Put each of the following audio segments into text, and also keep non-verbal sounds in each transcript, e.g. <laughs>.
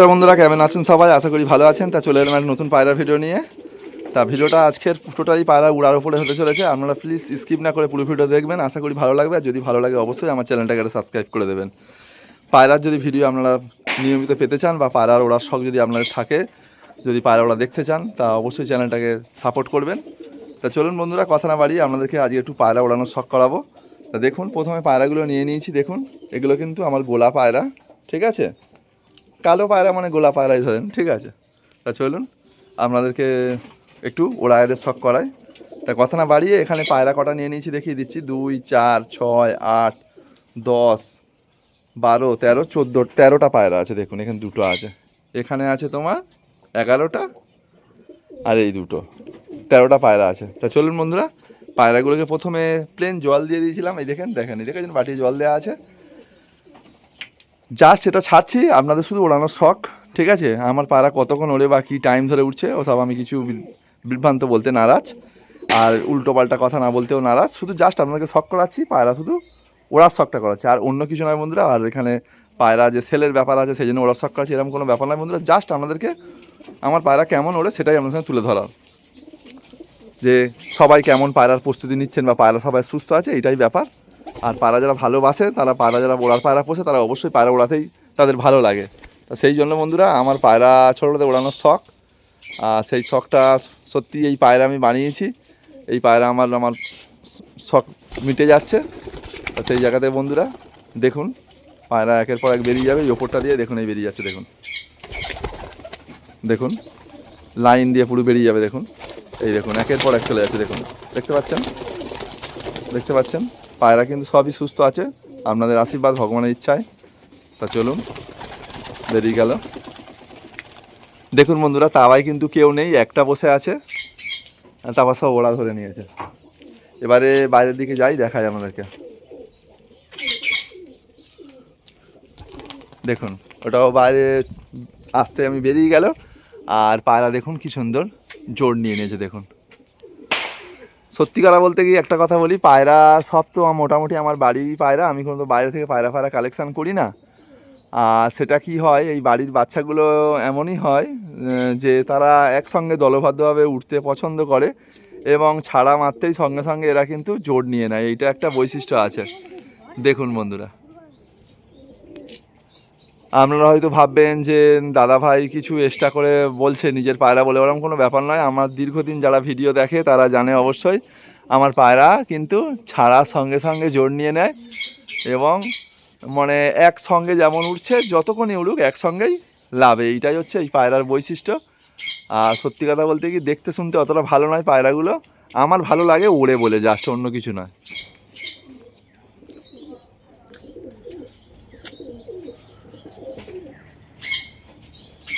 তো বন্ধুরা, কেমন আছেন সবাই? আশা করি ভালো আছেন। তা চলে এলাম একটা নতুন পায়রা ভিডিও নিয়ে। তা ভিডিওটা আজকের টোটালি পায়রা উড়ার উপরে হতে চলেছে। আপনারা প্লিজ স্কিপ না করে পুরো ভিডিও দেখবেন। আশা করি ভালো লাগবে। আর যদি ভালো লাগে, অবশ্যই আমার চ্যানেলটাকে সাবস্ক্রাইব করে দেবেন। পায়রার যদি ভিডিও আপনারা নিয়মিত পেতে চান বা পায়রার ওড়ার শখ যদি আপনাদের থাকে, যদি পায়রা ওড়া দেখতে চান, তা অবশ্যই চ্যানেলটাকে সাপোর্ট করবেন। তা চলুন বন্ধুরা, কথা না বাড়িয়ে আপনাদেরকে আজকে একটু পায়রা ওড়ানোর শখ করাবো। তা দেখুন, প্রথমে পায়রাগুলো নিয়ে নিয়েছি, দেখুন। এগুলো কিন্তু আমার গোলা পায়রা, ঠিক আছে? কালো পায়রা মানে গোলা পায়রাই ধরেন, ঠিক আছে? তা চলুন, আপনাদেরকে একটু ওরা এদের শখ করায় তা কথা না বাড়িয়ে এখানে পায়রা কটা নিয়ে নিয়েছি, দেখিয়ে দিচ্ছি। দুই, চার, ছয়, আট, দশ, বারো, তেরো, চোদ্দ, তেরোটা পায়রা আছে, দেখুন, এখানে দুটো আছে। এখানে আছে তোমার এগারোটা আর এই দুটো, তেরোটা পায়রা আছে। তা চলুন বন্ধুরা, পায়রাগুলোকে প্রথমে প্লেন জল দিয়ে দিয়েছিলাম, এই দেখেন দেখেন, এই দেখেছেন বাটি জল দেওয়া আছে। জাস্ট এটা ছাড়ছি, আপনাদের শুধু ওড়ানোর শখ, ঠিক আছে? আমার পায়রা কতক্ষণ ওড়ে, বা কী টাইম ধরে উঠছে ওসব আমি কিছু বিভ্রান্ত বলতে নারাজ। আর উল্টো পাল্টা কথা না বলতেও নারাজ, শুধু জাস্ট আপনাদেরকে শখ করাচ্ছি, পায়রা শুধু ওড়ার শখটা করাচ্ছি। আর অন্য কিছু নয় বন্ধুরা, আর এখানে পায়রা যে সেলের ব্যাপার আছে, সেই জন্য ওড়ার শখ করাচ্ছি, এরকম কোনো ব্যাপার নয় বন্ধুরা জাস্ট আপনাদেরকে আমার পায়রা কেমন ওড়ে, সেটাই আপনার সঙ্গে তুলে ধরার। যে সবাই কেমন পায়রার প্রস্তুতি নিচ্ছেন, বা পায়রা সবাই সুস্থ আছে, এটাই ব্যাপার। আর পায়রা যারা ভালোবাসে, তারা পায়রা যারা ওড়ার পায়রা পোষে, তারা অবশ্যই পায়রা ওড়াতেই তাদের ভালো লাগে। তা সেই জন্য বন্ধুরা, আমার পায়রা ছোটোতে ওড়ানোর শখ। আর সেই শখটা সত্যি এই পায়রা আমি বানিয়েছি। এই পায়রা আমার আমার শখ মিটে যাচ্ছে। তা সেই জায়গাতে বন্ধুরা, দেখুন, পায়রা একের পর এক বেরিয়ে যাবে। এই ওপরটা দিয়ে দেখুন, এই বেরিয়ে যাচ্ছে, দেখুন। দেখুন, লাইন দিয়ে পুরো বেরিয়ে যাবে, দেখুন। এই দেখুন, একের পর এক চলে যাচ্ছে, দেখুন। দেখতে পাচ্ছেন? দেখতে পাচ্ছেন? পায়রা কিন্তু সবই সুস্থ আছে। আপনাদের আশীর্বাদ, ভগবানের ইচ্ছায়। তা চলুন বেরিয়ে গেল। দেখুন বন্ধুরা তাওয়ায় কিন্তু কেউ নেই, একটা বসে আছে। তারপর সব ওড়া ধরে নিয়েছে। এবারে বাইরের দিকে যাই, দেখাই আমাদেরকে। দেখুন, ওটাও বাইরে আসতে আমি বেরিয়ে গেল। আর পায়রা দেখুন কি সুন্দর, জোর নিয়ে নিয়েছে, দেখুন। সত্যি কথা বলতে গিয়ে একটা কথা বলি, পায়রা সব তো মোটামুটি আমার বাড়ির পায়রা। আমি কোনো বাইরে থেকে পায়রা ফায়রা কালেকশান করি না। আর সেটা কি হয়, এই বাড়ির বাচ্চাগুলো এমনই হয় যে তারা একসঙ্গে দলবদ্ধভাবে উঠতে পছন্দ করে এবং ছাড়া মারতেই সঙ্গে সঙ্গে এরা কিন্তু জোর নিয়ে নেয়। এইটা একটা বৈশিষ্ট্য আছে। দেখুন বন্ধুরা। আপনারা হয়তো ভাববেন যে, দাদা ভাই কিছু এক্সট্রা করে বলছে নিজের পায়রা বলে। ওরকম কোনো ব্যাপার নয়। আমার দীর্ঘদিন যারা ভিডিও দেখে, তারা জানে অবশ্যই আমার পায়রা কিন্তু ছাড়ার সঙ্গে সঙ্গে জোর নিয়ে নেয় এবং মানে একসঙ্গে যেমন উঠছে, যতক্ষণই উড়ুক একসঙ্গেই লাভে। এইটাই হচ্ছে এই পায়রার বৈশিষ্ট্য। আর সত্যি কথা বলতে কি, দেখতে শুনতে অতটা ভালো নয় পায়রাগুলো। আমার ভালো লাগে ওড়ে বলে, জাস্ট অন্য কিছু নয়।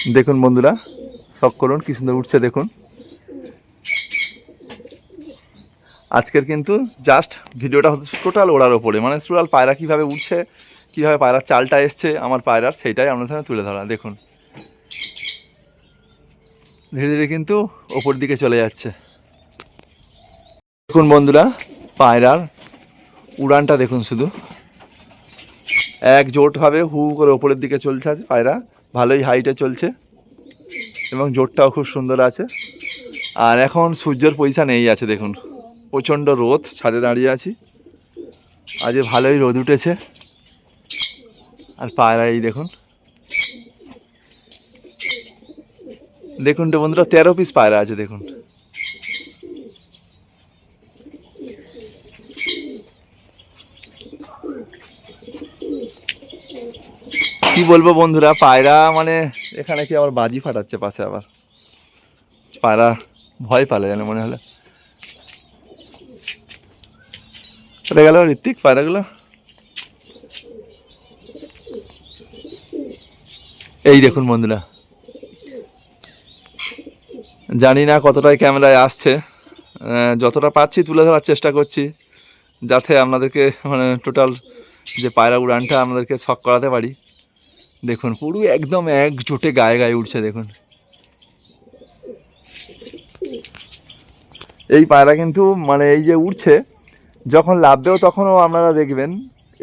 দেখুন বন্ধুরা, শখ করুন, কি সুন্দর উঠছে দেখুন। আজকের কিন্তু জাস্ট ভিডিওটা হচ্ছে টোটাল ওড়ার ওপরে। মানে টোটাল পায়রা কীভাবে উঠছে, কীভাবে পায়রার চালটা এসছে, আমার পায়রার, সেইটাই আপনার সামনে তুলে ধরা। দেখুন। ধীরে ধীরে কিন্তু ওপর দিকে চলে যাচ্ছে। দেখুন বন্ধুরা, পায়রার উড়ানটা দেখুন শুধু। এক জোটভাবে হু হু করে ওপরের দিকে চলছে আছে পায়রা। ভালোই হাইটে চলছে এবং জোরটাও খুব সুন্দর আছে। আর এখন সূর্যের পয়সা নেই আছে, দেখুন। প্রচণ্ড রোদ, ছাদে দাঁড়িয়ে আছি। আজ ভালোই রোদ উঠেছে। আর পায়রা এই দেখুন। দেখুন তো বন্ধুরা, তেরো পিস পায়রা আছে, দেখুন। কি বলব বন্ধুরা, পায়রা মানে এখানে কি আবার বাজি ফাটাচ্ছে পাশে আবার? পায়রা ভয় পালে জানে মনে হলো। গেল ঋত্বিক পায়রাগুলো? এই দেখুন বন্ধুরা। জানি না কতটাই ক্যামেরায় আসছে। যতটা পাচ্ছি তুলে ধরার চেষ্টা করছি, যাতে আপনাদেরকে মানে টোটাল যে পায়রা উড়ানটা আপনাদেরকে শখ করাতে পারি। দেখুন, পুরো একদম এক জোটে গায়ে গায়ে উঠছে, দেখুন। এই পায়রা কিন্তু মানে এই যে উঠছে, যখন লাভবেও তখনও আপনারা দেখবেন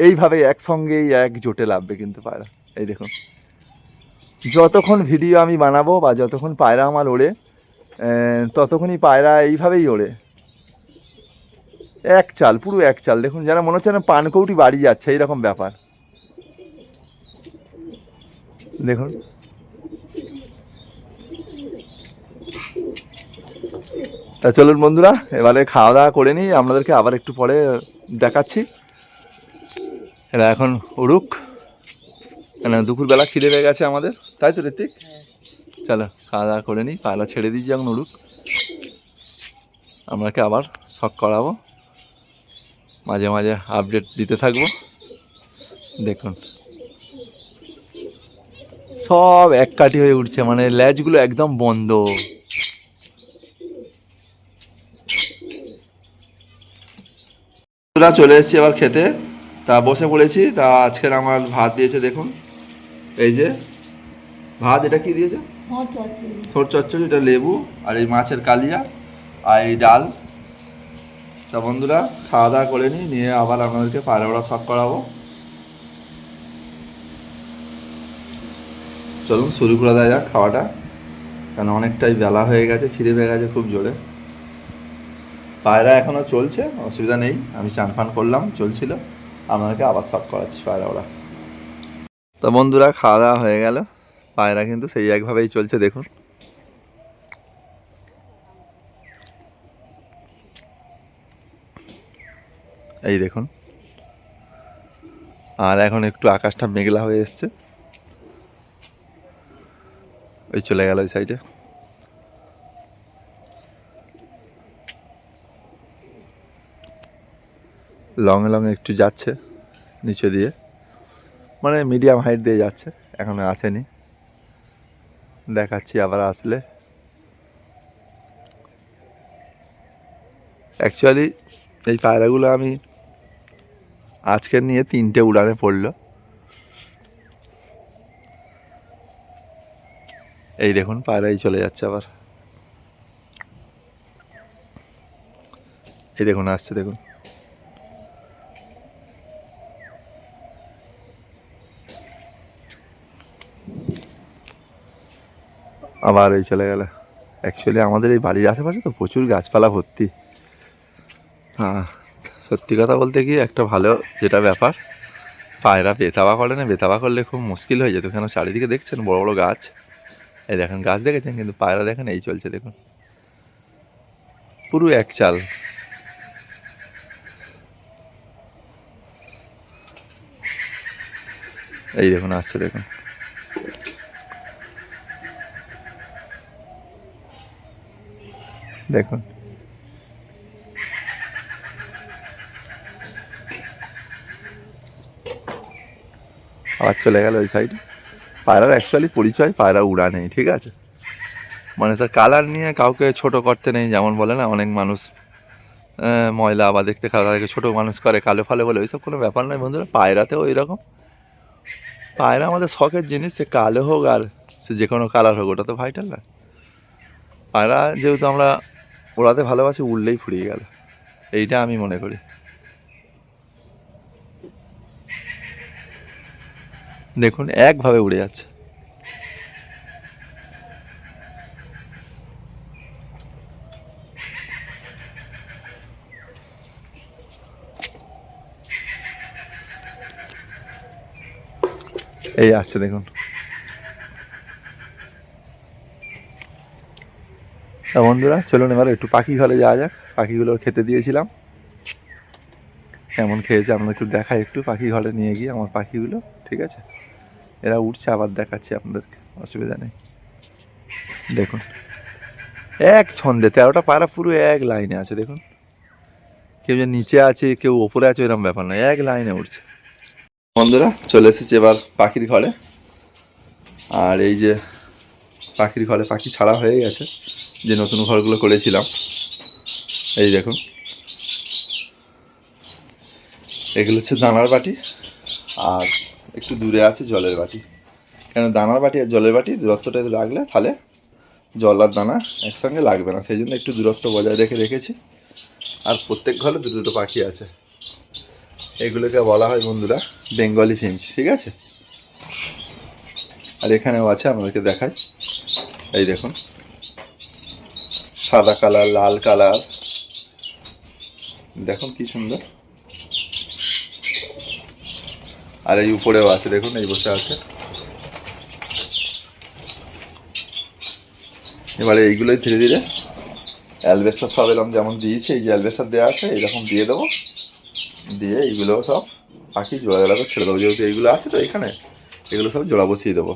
এইভাবে একসঙ্গেই এক জোটে লাভবে কিন্তু পায়রা। এই দেখুন, যতক্ষণ ভিডিও আমি বানাবো বা যতক্ষণ পায়রা আমার ওড়ে ততক্ষণই পায়রা এইভাবেই ওড়ে। এক চাল, পুরো এক চাল। দেখুন যেন মনে হচ্ছে না পানকৌটি বাড়ি যাচ্ছে, এইরকম ব্যাপার। দেখুন। তা চলুন বন্ধুরা, এবারে খাওয়া দাওয়া করে নিই, আপনাদেরকে আবার একটু পরে দেখাচ্ছি। এরা এখন উড়ুক। কেন দুপুরবেলা খিদে পেয়ে গেছে আমাদের। তাই তো ঋত্বিক? চলো, খাওয়া দাওয়া করে নিই পায়রা ছেড়ে দিয়েছি এখন উড়ুক। আমরাকে আবার শখ করাবো। মাঝে মাঝে আপডেট দিতে থাকব। দেখুন। সব এক কাটি হয়ে উঠছে মানে ল্যাজগুলো একদম বন্ধ। বন্ধুরা চলে এসেছি আবার খেতে। তা বসে পড়েছি তা আজকের আমার ভাত দিয়েছে দেখুন। এই যে ভাত এটা কি দিয়েছে? হট চচ্চড়ি। এটা লেবু আর এই মাছের কালিয়া আর এই ডাল। তা বন্ধুরা খাওয়া দাওয়া করে নিই নিয়ে আবার আপনাদেরকে পায়রা সব করাবো। চলুন, শুরু করে দেওয়া যাক খাওয়াটা। কারণ অনেকটাই বেলা হয়ে গেছে, খিদে পেয়ে গেছে খুব জোরে। পায়রা এখনও চলছে, অসুবিধা নেই। আমি চান ফান করলাম, চলছিল। আপনাদেরকে আবার সব করাচ্ছি পায়রা ওরা তো বন্ধুরা, খাওয়া দাওয়া হয়ে গেল। পায়রা কিন্তু সেই একভাবেই চলছে, দেখুন। এই দেখুন। আর এখন একটু আকাশটা মেঘলা হয়ে এসছে। ওই চলে গেল ওই সাইডে লং লং একটু যাচ্ছে, নিচে দিয়ে। মানে মিডিয়াম হাইট দিয়ে যাচ্ছে, এখনও আসেনি। দেখাচ্ছি আবার আসলে। অ্যাকচুয়ালি এই পায়রাগুলো আমি আজকের নিয়ে তিনটে উড়ানে পড়ল। এই দেখুন, পায়রাই চলে যাচ্ছে আবার। এই দেখুন, আসছে, দেখুন। আবার এই চলে গেল। অ্যাকচুয়ালি আমাদের এই বাড়ির আশেপাশে তো প্রচুর গাছপালা ভর্তি। হ্যাঁ সত্যি কথা বলতে কি একটা ভালো যেটা ব্যাপার, পায়রা বেতাবা করে না, বেতাবা করলে খুব মুশকিল হয়ে যেত। কেন, চারিদিকে দেখছেন বড় বড় গাছ। এই দেখেন, গাছ দেখেছেন কিন্তু পায়রা দেখেন, এই চলছে, দেখুন। পুরো এক চাল। এই দেখুন, আসছে, দেখুন। দেখুন। আবার চলে গেল ওই সাইডে পায়রার অ্যাকচুয়ালি পরিচয়, পায়রা উড়া নেই, ঠিক আছে? মানে তার কালার নিয়ে কাউকে ছোট করতে নেই, যেমন বলে না, অনেক মানুষ ময়লা বা দেখতে খারাপ তাদেরকে ছোটো মানুষ করে, কালো ফালো বলে, ওইসব কোনো ব্যাপার নয় বন্ধুরা, পায়রাতেও ওই রকম পায়রা আমাদের শখের জিনিস, সে কালো হোক আর সে যে কোনো কালার হোক, ওটা তো ভাইটাল না। পায়রা যেহেতু আমরা ওড়াতে ভালোবাসি, উড়লেই ফুরিয়ে গেল। এইটা আমি মনে করি। দেখুন, একভাবে উড়ে যাচ্ছে। এই আসছে, দেখুন। বন্ধুরা, চলুন এবার একটু পাখি ঘরে যাওয়া যাক। পাখিগুলো খেতে দিয়েছিলাম। কেমন খেয়েছে, আপনাদের একটু দেখাই একটু। পাখি ঘরে নিয়ে গিয়ে আমার পাখিগুলো, ঠিক আছে? এরা উঠছে আবার দেখাচ্ছি আপনাদেরকে, অসুবিধা নেই। দেখুন। এক ছন্দে, তেরোটা পায়রা পুরো এক লাইনে আছে, দেখুন। কেউ যে নিচে আছে, কেউ ওপরে আছে, এরকম ব্যাপার না এক লাইনে উঠছে বন্ধুরা, চলে এসেছি এবার পাখির ঘরে। আর এই যে পাখির ঘরে পাখি ছাড়া হয়ে গেছে, যে নতুন ঘরগুলো করেছিলাম। এই দেখুন। এগুলো হচ্ছে দানার বাটি, আর একটু দূরে আছে জলের বাটি। কেন দানার বাটি আর জলের বাটি দূরত্বটা রাখলে তাহলে জল আর দানা একসঙ্গে লাগবে না। সেই জন্য একটু দূরত্ব বজায় রেখে রেখেছি। আর প্রত্যেক ঘরে দুটো দুটো পাখি আছে। এগুলোকে বলা হয় বন্ধুরা বেঙ্গলি ফিঞ্চ, ঠিক আছে? আর এখানেও আছে আমাদেরকে দেখাই। এই দেখুন। সাদা কালার, লাল কালার। দেখুন কি সুন্দর। আর এই উপরেও আছে, দেখুন, এই বসে আছে। এবারে এইগুলোই ধীরে ধীরে অ্যালবেস্টার সব এরকম যেমন দিয়েছে, এই যে অ্যালবেস্টার দেওয়া আছে এইরকম দিয়ে দেবো। দিয়ে এইগুলো সব পাখি জোড়া জোড়া করে ছেড়ে দেবো, যেহেতু এইগুলো আছে তো এখানে, এগুলো সব জোড়া বসিয়ে দেবো।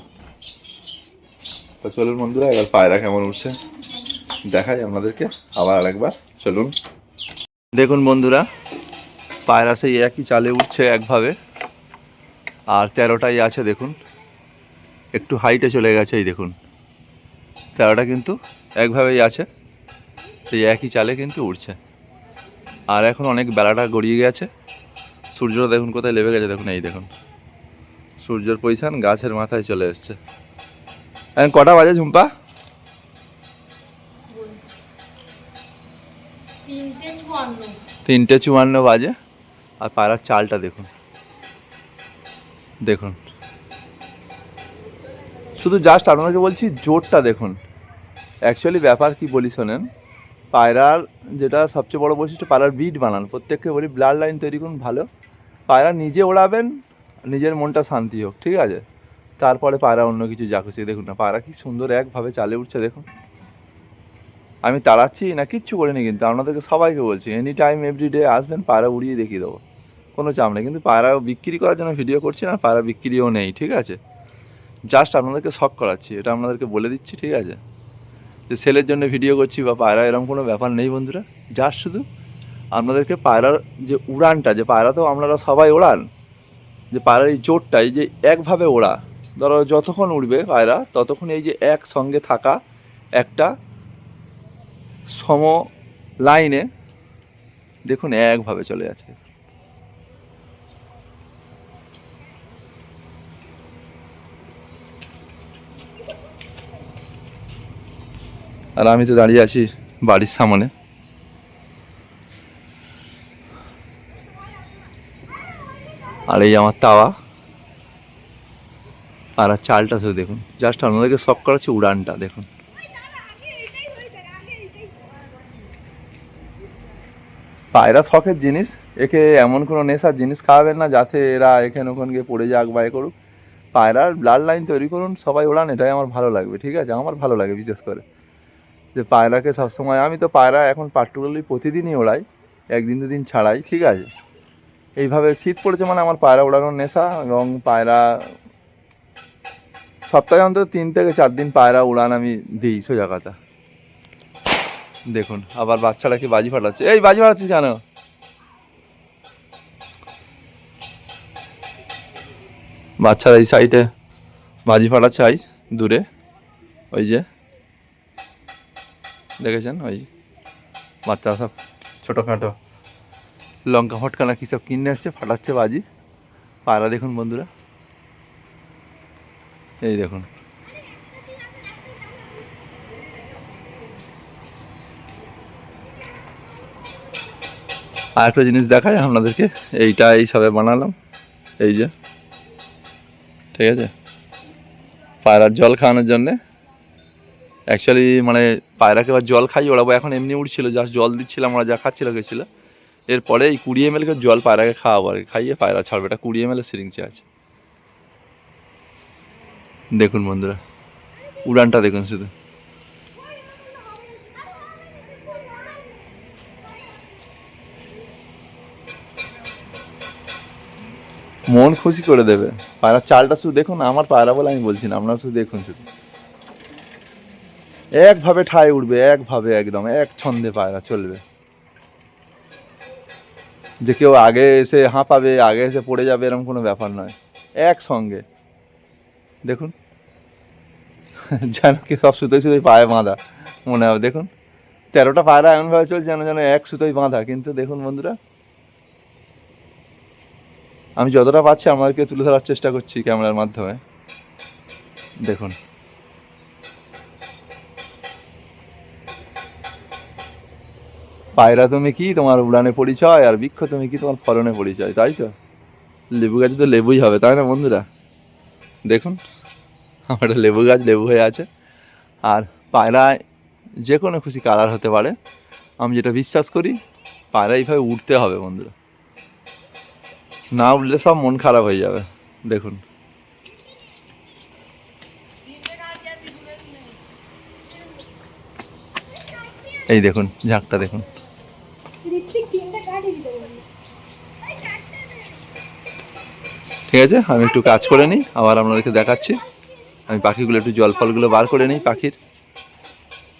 তো চলুন বন্ধুরা, এবার পায়রা কেমন উঠছে, দেখাই আপনাদেরকে আবার আরেকবার। চলুন। দেখুন বন্ধুরা, পায়রা সেই একই চালে উঠছে একভাবে। আর তেরোটাই আছে দেখুন। একটু হাইটে চলে গেছে এই দেখুন। তেরোটা কিন্তু একভাবেই আছে সেই একই চালে কিন্তু উঠছে আর এখন অনেক বেলাটা গড়িয়ে গেছে। সূর্যটা দেখুন কোথায় লেবে গেছে দেখুন এই দেখুন। সূর্যের পজিশন গাছের মাথায় চলে এসছে। এখন কটা বাজে ঝুম্পা? তিনটে চুয়ান্ন। বাজে। আর পায়রার চালটা দেখুন। দেখুন। শুধু জাস্ট আপনাকে বলছি, জোরটা দেখুন। অ্যাকচুয়ালি ব্যাপার কি বলি শোনেন, পায়রার যেটা সবচেয়ে বড় বৈশিষ্ট্য, পায়রার বিট বানান। প্রত্যেককে বলি ব্লাড লাইন তৈরি করুন ভালো। পায়রা নিজে ওড়াবেন, নিজের মনটা শান্তি হোক, ঠিক আছে? তারপরে পায়রা অন্য কিছু যা খুশি, দেখুন না, পায়রা কি সুন্দর একভাবে চালে উঠছে, দেখুন। আমি তাড়াচ্ছি না, কিচ্ছু করিনি কিন্তু, আপনাদেরকে সবাইকে বলছি এনি টাইম এভরিডে আসবেন, পায়রা উড়িয়ে দেখিয়ে দেবো। কোনো চাপ নেই। কিন্তু পায়রা বিক্রি করার জন্য ভিডিও করছি না, পায়রা বিক্রিও নেই, ঠিক আছে? জাস্ট আপনাদেরকে শখ করাচ্ছি, এটা আপনাদেরকে বলে দিচ্ছি, ঠিক আছে? যে সেলের জন্য ভিডিও করছি বা পায়রা এরকম কোনো ব্যাপার নেই বন্ধুরা জাস্ট শুধু আপনাদেরকে পায়রার যে উড়ানটা, যে পায়রা তো আপনারা সবাই ওড়ান, যে পায়রার এই জোরটা এই যে একভাবে ওড়া, ধরো যতক্ষণ উড়বে পায়রা, ততক্ষণ এই যে একসঙ্গে থাকা একটা সম লাইনে দেখুন একভাবে চলে যাচ্ছে। আর আমি তো দাঁড়িয়ে আছি বাড়ির সামনে। আর এই আমার তাওয়া। আর আর চালটা শুধু দেখুন। জাস্ট আপনাদেরকে শখ করাচ্ছি উড়ানটা, দেখুন। পায়রা শখের জিনিস, একে এমন কোনো নেশার জিনিস খাওয়াবেন না, যাতে এরা এখানে ওখানে গিয়ে পড়ে যাক বা এ করুক। পায়রার ব্লাড লাইন তৈরি করুন, সবাই ওড়ান, এটাই আমার ভালো লাগবে, ঠিক আছে? আমার ভালো লাগে, বিশেষ করে। যে পায়রাকে সবসময়, আমি তো পায়রা এখন পার্টিকুলারলি প্রতিদিনই ওড়াই, একদিন দুদিন ছাড়াই, ঠিক আছে? এইভাবে শীত পড়েছে মানে আমার পায়রা ওড়ানোর নেশা এবং পায়রা সপ্তাহে অন্তত তিন থেকে চার দিন পায়রা উড়ান আমি দিই সোজা কথা। দেখুন, আবার বাচ্চারা কি বাজি ফাটাচ্ছে? এই বাজি ফাটাচ্ছিস কেন? বাচ্চারা এই সাইডে বাজি ফাটাচ্ছে, আই, দূরে, ওই যে। দেখেছেন? ওই বাচ্চা সব ছোটোখাটো লঙ্কা ফটকা না কী সব কিনে আসছে, ফাটাচ্ছে বাজি। পায়রা দেখুন বন্ধুরা। এই দেখুন। আর একটা জিনিস দেখায় আপনাদেরকে এইটা এই সবে বানালাম। এই যে, ঠিক আছে? পায়রার জল খাওয়ানোর জন্যে অ্যাকচুয়ালি মানে পায়রাকে এবার জল খাই ওড়াবো। এখন এমনি উঠছিল জাস্ট জল দিচ্ছিলাম, ওরা যা খাচ্ছিল গেছিল এরপরে এই কুড়ি এম এলকে জল পায়রাকে খাওয়াবো আর খাইয়ে পায়রা ছাড়বে। এটা কুড়ি এম এল সিরিঞ্চে আছে। দেখুন বন্ধুরা, উড়ানটা দেখুন শুধু। মন খুশি করে দেবে। পায়রার চালটা শুধু দেখুন, আমার পায়রা বলে আমি বলছি না, আপনারা শুধু দেখুন শুধু। একভাবে ঠায় উঠবে একভাবে একদম, এক ছন্দে পায়রা চলবে। যে কেউ আগে এসে হাঁপাবে, আগে এসে পড়ে যাবে, এরকম কোনো ব্যাপার নয়। একসঙ্গে। দেখুন। যেন কি সব সুতোই সুতোই পায়ে বাঁধা, মনে হবে। দেখুন, তেরোটা পায়রা এমনভাবে চলছে যেন যেন এক সুতোই বাঁধা। কিন্তু দেখুন বন্ধুরা, আমি যতটা পাচ্ছি আমাদেরকে তুলে ধরার চেষ্টা করছি ক্যামেরার মাধ্যমে। দেখুন। পায়রা তুমি কি? তোমার উড়ানে পরিচয় আর বৃক্ষ তুমি কি? তোমার ফলনে পরিচয়, তাই তো? লেবু গাছে তো লেবুই হবে, তাই না বন্ধুরা? দেখুন, আমার লেবু গাছ লেবু হয়ে আছে। আর পায়রায় যে কোনো খুশি কালার হতে পারে। আমি যেটা বিশ্বাস করি, পায়রা এইভাবে উঠতে হবে বন্ধুরা। না উঠলে সব মন খারাপ হয়ে যাবে, দেখুন। এই দেখুন, ঝাঁকটা দেখুন ঋত্বিক তিনটা কাটিয়ে দিতে বললি ঠিক আছে? আমি একটু কাজ করে নিই, আবার আপনাদেরকে দেখাচ্ছি। আমি পাখিগুলো একটু জল ফলগুলো বার করে নিই পাখির।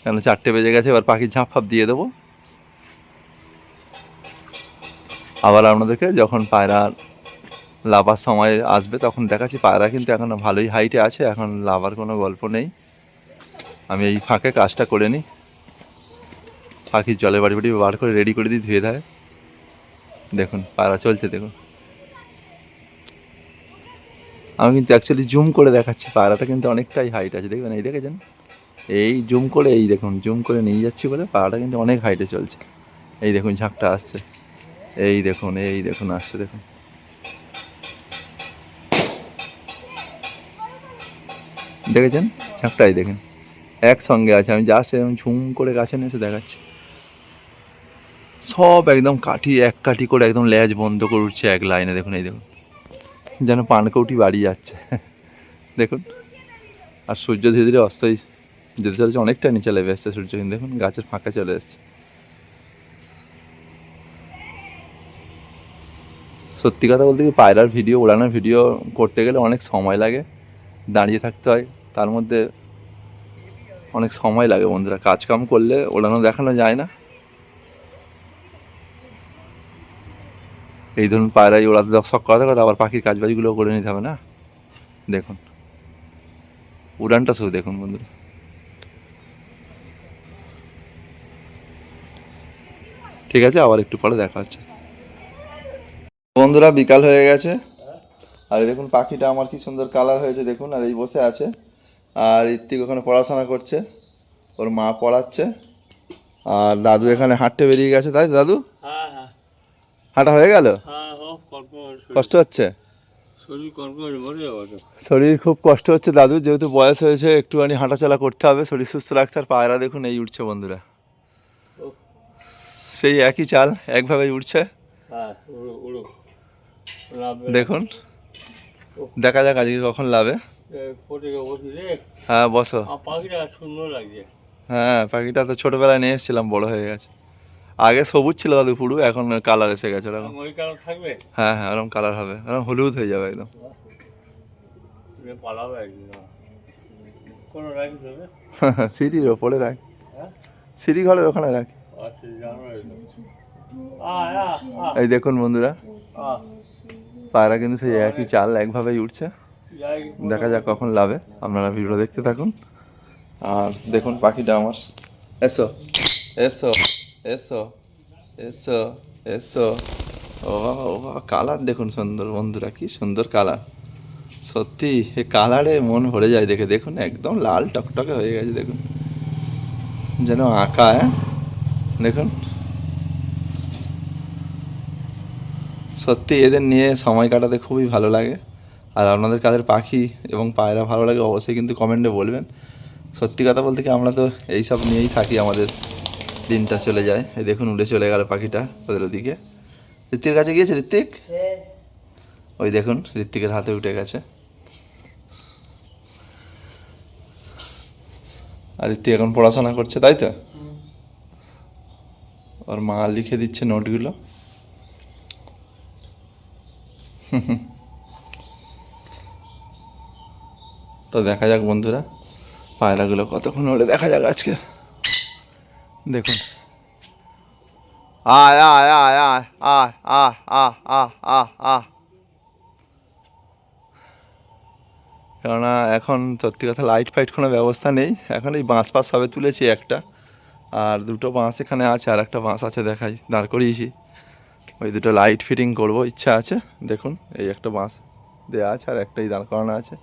কেন চারটে বেজে গেছে, এবার পাখির ঝাঁপ ফাঁপ দিয়ে দেবো। আবার আপনাদেরকে যখন পায়রা লাভার সময় আসবে, তখন দেখাচ্ছি। পায়রা কিন্তু এখন ভালোই হাইটে আছে, এখন লাভার কোনো গল্প নেই। আমি এই ফাঁকে কাজটা করে নিই। পাখির জলে বাড়ি বাড়ি বার করে রেডি করে দিই ধুয়ে ধায়। দেখুন, পায়রা চলছে, দেখুন। আমি কিন্তু অ্যাকচুয়ালি জুম করে দেখাচ্ছি। পায়রাটা কিন্তু অনেকটাই হাইট আছে, দেখবেন এই দেখেছেন? এই জুম করে, এই দেখুন জুম করে নিয়ে যাচ্ছি বলে পায়রাটা কিন্তু অনেক হাইটে চলছে। এই দেখুন, ঝাঁকটা আসছে। এই দেখুন এই দেখুন, আসছে, দেখুন। দেখেছেন? ঝাঁকটাই দেখেন। একসঙ্গে আছে, আমি জাস্ট এরকম ঝুম করে গাছে নিয়ে এসে দেখাচ্ছি। সব একদম কাঠি, এক কাঠি করে একদম ল্যাজ বন্ধ করে উঠছে এক লাইনে, দেখুন, এই দেখুন। যেন পানকৌটি বাড়ি যাচ্ছে। দেখুন, আর সূর্য ধীরে ধীরে অস্তই যেতে চলেছে, অনেকটা নিচে লেবে এসছে সূর্য। কিন্তু দেখুন, গাছের ফাঁকা চলে এসছে। সত্যি কথা বলতে কি, পায়রার ভিডিও ওড়ানোর ভিডিও করতে গেলে অনেক সময় লাগে, দাঁড়িয়ে থাকতে হয়। তার মধ্যে অনেক সময় লাগে বন্ধুরা। কাজকাম করলে ওড়ানো দেখানো যায় না। এই ধরুন পায়রাই ওড়াতে শখ করাতে কথা আবার পাখির কাজ বাজগুলো করে নিতে হবে না? দেখুন। উড়ানটা শুধু দেখুন বন্ধুরা। ঠিক আছে, আবার একটু পরে দেখা হচ্ছে। বন্ধুরা, বিকাল হয়ে গেছে। আর দেখুন, পাখিটা আমার কি সুন্দর কালার হয়েছে, দেখুন, আর এই বসে আছে। আর ঋত্বিক ওখানে পড়াশোনা করছে। ওর মা পড়াচ্ছে। আর দাদু এখানে হাঁটতে বেরিয়ে গেছে, তাই দাদু? হ্যাঁ হাঁটা হয়ে গেল? হ্যাঁ কর্ক কষ্ট হচ্ছে? শরীর খুব কষ্ট হচ্ছে দাদু যেহেতু বয়স হয়েছে একটুখানি হাঁটাচলা করতে হবে শরীর সুস্থ রাখতে আর পায়রা দেখুন এই উঠছে বন্ধুরা। সেই একই চাল একভাবেই উঠছে হ্যাঁ দেখুন দেখা যাক আজকে কখন লাভে। হ্যাঁ বসো। হ্যাঁ পাখিটা তো ছোটোবেলায় নিয়ে এসেছিলাম বড় হয়ে গেছে। আগে সবুজ ছিল দাদু পুরো এখন কালার এসে গেছে ওরকম ওই কালার থাকবে? হ্যাঁ হ্যাঁ ওরকম কালার হবে ওরকম হলুদ হয়ে যাবে একদম। <laughs> সিঁড়ির ওপরে রাখ হ্যাঁ? সিঁড়ি ঘরের ওখানে রাখ আচ্ছা আ এই দেখুন বন্ধুরা পায়রা কিন্তু সেই একই চাল একভাবেই উঠছে। দেখা যাক কখন লাভে আপনারা ভিডিও দেখতে থাকুন। আর দেখুন পাখিটা আমার এসো এসো। এসো এসো এসো। ও ও কালার দেখুন সুন্দর বন্ধুরা, কি সুন্দর কালার। সত্যি এ কালারে মন ভরে যায় দেখে। দেখুন, একদম লাল টকটকে হয়ে গেছে, দেখুন। যেন আঁকা হ্যাঁ? দেখুন। সত্যি, এদের নিয়ে সময় কাটাতে খুবই ভালো লাগে। আর আপনাদের কাদের পাখি এবং পায়রা ভালো লাগে, অবশ্যই কিন্তু কমেন্টে বলবেন। সত্যি কথা বলতে কি, আমরা তো এই সব নিয়েই থাকি আমাদের দিনটা চলে যায়। এই দেখুন উড়ে চলে গেল পাখিটা ওদের ওদিকে। ঋত্বিকের কাছে গিয়েছে? ঋত্বিক? ওই দেখুন ঋত্বিকের হাতে উঠে গেছে। আর ঋত্বিক এখন পড়াশোনা করছে তাই তো? ওর মা লিখে দিচ্ছে নোটগুলো। তো দেখা যাক বন্ধুরা পায়রাগুলো কতক্ষণ ওড়ে দেখা যাক আজকে দেখুন। আয় আয় আয় আয় আয় আয় আয় আয় আয় আয়। কেননা এখন সত্যি কথা লাইট ফাইট কোনো ব্যবস্থা নেই। এখন এই বাঁশ পাশ সবে তুলেছি একটা। আর দুটো বাঁশ এখানে আছে আর একটা বাঁশ আছে দেখাই দাঁড় করিয়েছি। ওই দুটো লাইট ফিটিং করব ইচ্ছা আছে। দেখুন এই একটা বাঁশ দেওয়া আছে আর একটাই দাঁড় করানো আছে।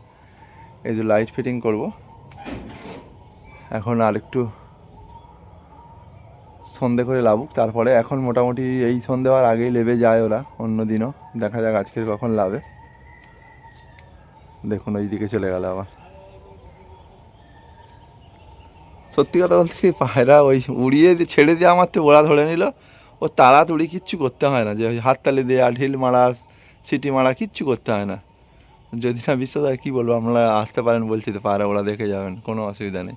এই যে লাইট ফিটিং করব। এখন আর একটু সন্ধে করে লাভুক তারপরে এখন মোটামুটি এই সন্ধে হওয়ার আগেই লেবে যায় ওরা অন্য দিনও। দেখা যাক আজকের কখন লাভে দেখুন ওই দিকে চলে গেল আবার। সত্যি কথা বলতে কি, পায়রা ওই উড়িয়ে ছেড়ে দিয়ে আমার তো ওরা ধরে নিল। ও তাড়াতাড়ি কিচ্ছু করতে হয় না। যে হাততালি দেওয়া ঢিল মারা, সিটি মারা কিচ্ছু করতে হয় না। যদি না বিশ্বাস হয়, কী বলব? আপনারা আসতে পারেন বলছি তো, পায়রা ওরা দেখে যাবেন, কোনো অসুবিধা নেই।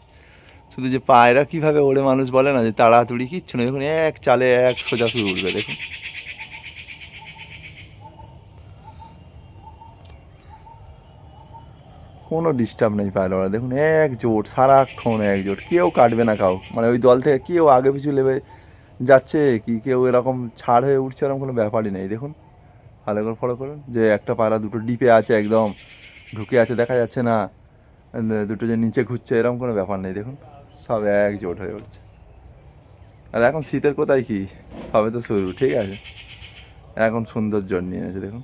শুধু যে পায়রা কীভাবে ওড়ে মানুষ বলে না, যে তাড়াতাড়ি কিচ্ছু না দেখুন, এক চালে এক সোজা শুরু উঠবে দেখুন। কোনো ডিস্টার্ব নেই পায়রা ওরা দেখুন, এক জোট, সারাক্ষণ এক জোট। কেউ কাটবে না কাউ। মানে ওই দল থেকে কেউ আগে পিছু লেবে যাচ্ছে কি, কেউ এরকম ছাড় হয়ে উঠছে, এরকম কোনো ব্যাপারই নেই। দেখুন, ভালো করে ফলো করুন। যে একটা পায়রা দুটো ডিপে আছে একদম, ঢুকে আছে, দেখা যাচ্ছে না, দুটো যে নিচে ঘুরছে, এরকম কোনো ব্যাপার নেই। দেখুন সব এক জোট হয়ে উঠছে। আর এখন শীতের কোথায় কি? সবে তো শুরু, ঠিক আছে। এখন সুন্দর জল নিয়ে এনেছে দেখুন।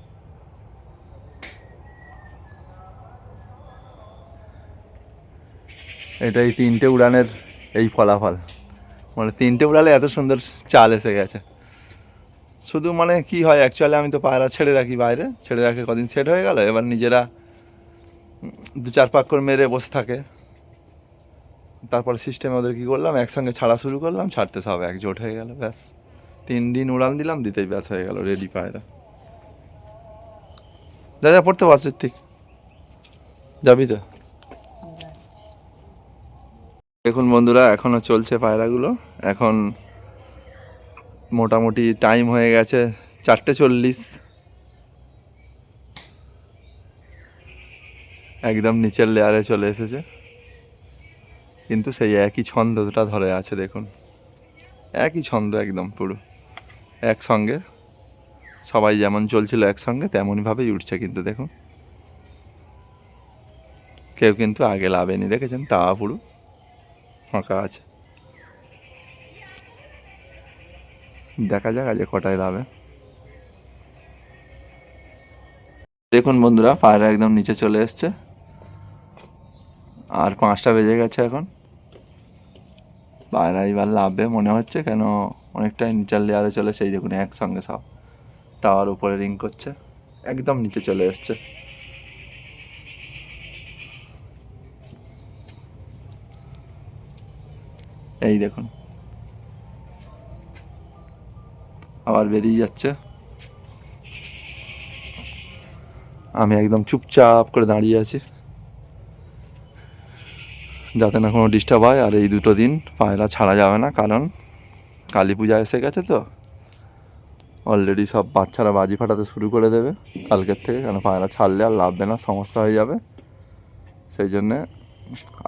এটা এই তিনটে উড়ানের এই ফলাফল। মানে তিনটে উড়ালে এত সুন্দর চাল এসে গেছে। শুধু মানে কি হয় অ্যাকচুয়ালি আমি তো পায়রা ছেড়ে রাখি বাইরে। ছেড়ে রাখে কদিন সেট হয়ে গেল। এবার নিজেরা দু চার পাক করে মেরে বসে থাকে। তারপরে সিস্টেমে ওদের কী করলাম? একসঙ্গে ছাড়া শুরু করলাম, ছাড়তে সব একজোট হয়ে গেল, ব্যাস। তিন দিন উড়ান দিলাম, দিতেই ব্যাস হয়ে গেল রেডি পায়রা। যা যা, পড়তে পারছিস ঠিক যাবি তো? দেখুন বন্ধুরা এখনও চলছে পায়রাগুলো। এখন মোটামুটি টাইম হয়ে গেছে চারটে চল্লিশ। একদম নিচের লেয়ারে চলে এসেছে। কিন্তু সেই একই ছন্দটা ধরে আছে, দেখুন। একই ছন্দ একদম পুরো। একসঙ্গে, সবাই যেমন চলছিল একসঙ্গে, তেমনইভাবেই উঠছে কিন্তু, দেখুন। কেউ কিন্তু আগে লাভেনি, দেখেছেন? তা পুরো ফাঁকা আছে। দেখা যাক আজ কটায় লাভে। দেখুন বন্ধুরা পায়রা একদম নিচে চলে এসছে। আর পাঁচটা বেজে গেছে এখন। পায়রা এবার লাভবে মনে হচ্ছে কেন অনেকটাই নিচের লেয়ারে চলে সেই দেখুন একসঙ্গে সব। টাওয়ার উপরে রিং করছে, একদম নিচে চলে এসছে। এই দেখুন। আবার বেরিয়ে যাচ্ছে। আমি একদম চুপচাপ করে দাঁড়িয়ে আছি। যাতে না কোনো ডিস্টার্ব হয়, আর এই দুটো দিন পায়রা ছাড়া যাবে না, কারণ কালী পূজা এসে গেছে তো। অলরেডি সব বাচ্চারা বাজি ফাটাতে শুরু করে দেবে কালকের থেকে, কেন পায়রা ছাড়লে আর লাভবে না সমস্যা হয়ে যাবে। সেই জন্যে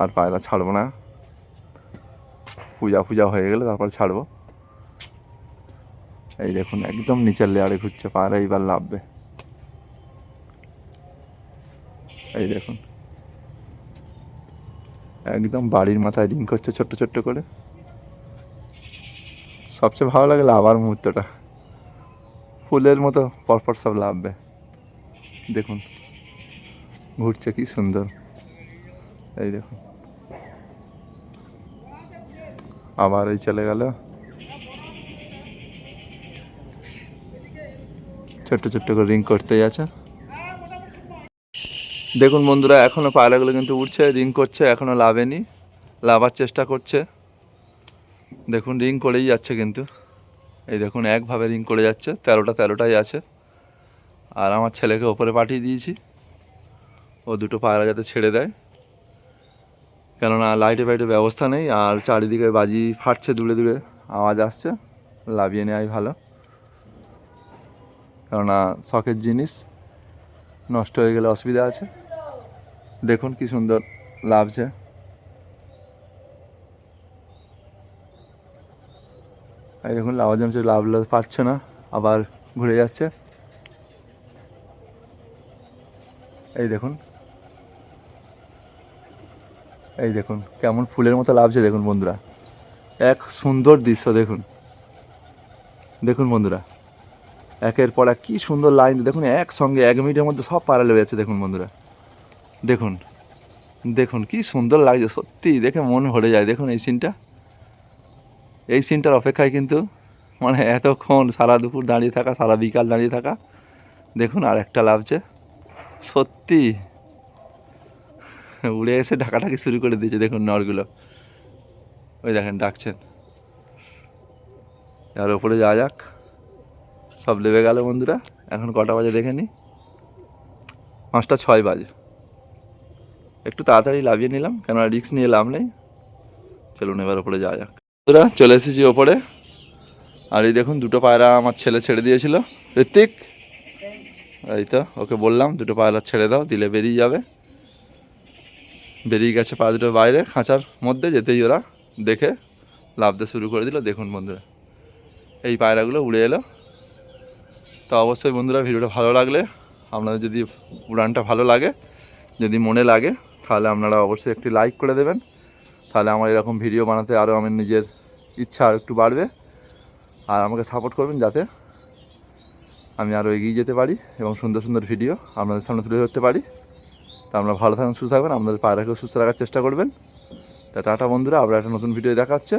আর পায়রা ছাড়বো না। পূজা পূজা হয়ে গেলে তারপর ছাড়বো। এই দেখুন, একদম নিচের লেয়ারে ঘুরছে, পায়রা এইবার লাভবে। এই দেখুন। একদম বাড়ির মাথায় রিং করছে ছোট্ট ছোট্ট করে। সবচেয়ে ভালো লাগে লাভার মুহূর্তটা। ফুলের মতো পরপর সব লাভবে দেখুন, ঘুরছে কি সুন্দর। এই দেখুন। আবার এই চলে গেল। ছোট্ট ছোট্ট করে রিং করতে যাচ্ছে দেখুন বন্ধুরা এখনও পায়রাগুলো কিন্তু উঠছে রিং করছে এখনও লাভেনি লাভার চেষ্টা করছে। দেখুন, রিং করেই যাচ্ছে কিন্তু। এই দেখুন, একভাবে রিং করে যাচ্ছে, তেরোটা তেরোটাই আছে। আর আমার ছেলেকে ওপরে পাঠিয়ে দিয়েছি। ও দুটো পায়রা যাতে ছেড়ে দেয়। কেননা লাইটে ফাইটে ব্যবস্থা নেই, আর চারিদিকে বাজি ফাটছে দূরে দূরে, আওয়াজ আসছে, লাভিয়ে নেওয়াই ভালো। কেননা শখের জিনিস, নষ্ট হয়ে গেলে অসুবিধা আছে। দেখুন কি সুন্দর লাভছে। এই দেখুন জন্য সে লাভ লাভ পাচ্ছে না, আবার ঘুরে যাচ্ছে। এই দেখুন। এই দেখুন, কেমন ফুলের মতো লাভছে, দেখুন বন্ধুরা। এক সুন্দর দৃশ্য, দেখুন। দেখুন বন্ধুরা, একের পর এক কি সুন্দর লাইন, দেখুন, একসঙ্গে এক মিনিটের মধ্যে সব পাড়া লেগে যাচ্ছে, দেখুন বন্ধুরা। দেখুন দেখুন কি সুন্দর লাগছে, সত্যি দেখে মন ভরে যায়। দেখুন এই সিনটা এই সিনটার অপেক্ষায় কিন্তু মানে এতক্ষণ সারা দুপুর দাঁড়িয়ে থাকা, সারা বিকাল দাঁড়িয়ে থাকা, দেখুন আর একটা লাভছে সত্যি। উড়ে এসে ঢাকাঢাকি শুরু করে দিয়েছে, দেখুন নরগুলো। ওই দেখেন, ডাকছেন। আর ওপরে যাওয়া যাক। সব লেবে গেল বন্ধুরা, এখন কটা বাজে দেখে নি? পাঁচটা ছয় বাজে। একটু তাড়াতাড়ি লাভিয়ে নিলাম, কেননা রিক্স নিয়ে লাভ নেই। চলুন এবার ওপরে যাওয়া যাক। বন্ধুরা, চলে এসেছি ওপরে। আর এই দেখুন, দুটো পায়রা আমার ছেলে ছেড়ে দিয়েছিল। ঋত্বিক? এই তো, ওকে বললাম, দুটো পায়রা ছেড়ে দাও, দিলে বেরিয়ে যাবে। বেরিয়ে গেছে পা দুটো বাইরে, খাঁচার মধ্যে যেতেই ওরা দেখে লাভতে শুরু করে দিল। দেখুন বন্ধুরা, এই পায়রাগুলো উড়ে এলো। তো অবশ্যই বন্ধুরা, ভিডিওটা ভালো লাগলে, আপনাদের যদি উড়ানটা ভালো লাগে, যদি মনে লাগে তাহলে আপনারা অবশ্যই একটি লাইক করে দেবেন। তাহলে আমার এরকম ভিডিও বানাতে আরও আমার নিজের ইচ্ছা আর একটু বাড়বে। আর আমাকে সাপোর্ট করবেন যাতে আমি আরও এগিয়ে যেতে পারি এবং সুন্দর সুন্দর ভিডিও আপনাদের সামনে তুলে ধরতে পারি। তা আপনারা ভালো থাকবেন সুস্থ থাকবেন আপনাদের পায়রাকেও সুস্থ রাখার চেষ্টা করবেন। তা টাটা বন্ধুরা, আবার একটা নতুন ভিডিও দেখা হচ্ছে।